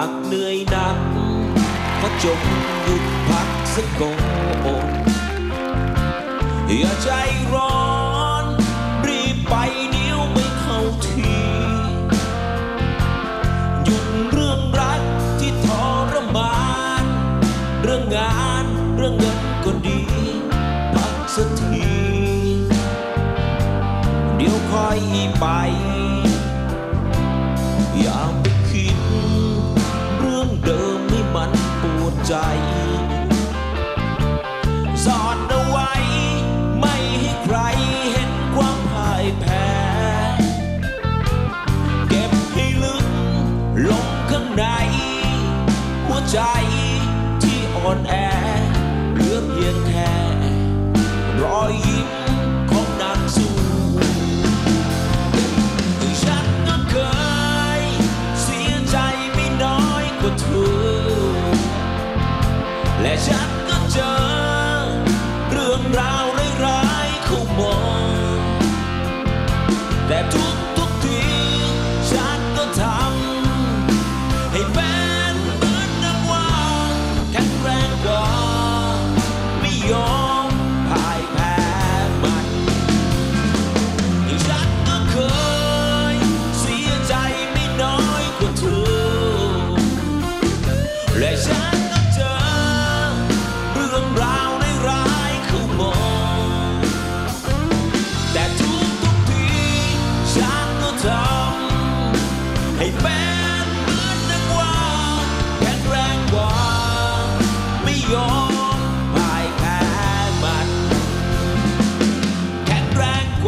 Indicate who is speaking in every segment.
Speaker 1: ากเหนื่อยหนักก็จงหยุดพักสักก่อนอย่าใจร้อน รีบไปเดี๋ยวไม่เข้าทีหยุดเรื่องรักที่ทรมาน เรื่องงานเรื่องเงินก็ดี พักสักที เดี๋ยวค่อยไป ใจสอนเอาไว้ ไม่ให้ใครเห็นความพ่ายแพ้ เก็บให้ลึกลงข้างใน หัวใจที่อ่อนแอ และฉันก็เจอ เรื่องราวร้ายๆเข้ามาแต่ทุกทุกๆทีฉันก็ทำให้เป็นเหมือนนักว่าแข็งแรงกว่า ไม่ยอมพ่ายแพ้มันฉันก็เคย เสียใจไม่น้อยกว่าเธอและฉัน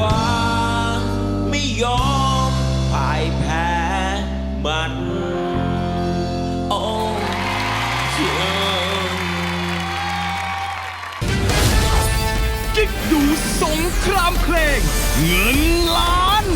Speaker 1: ว่า ไม่ยอมพ่ายแพ้มันโอ้เชื่อ
Speaker 2: กิ๊กดูสงครามเพลง เงินล้าน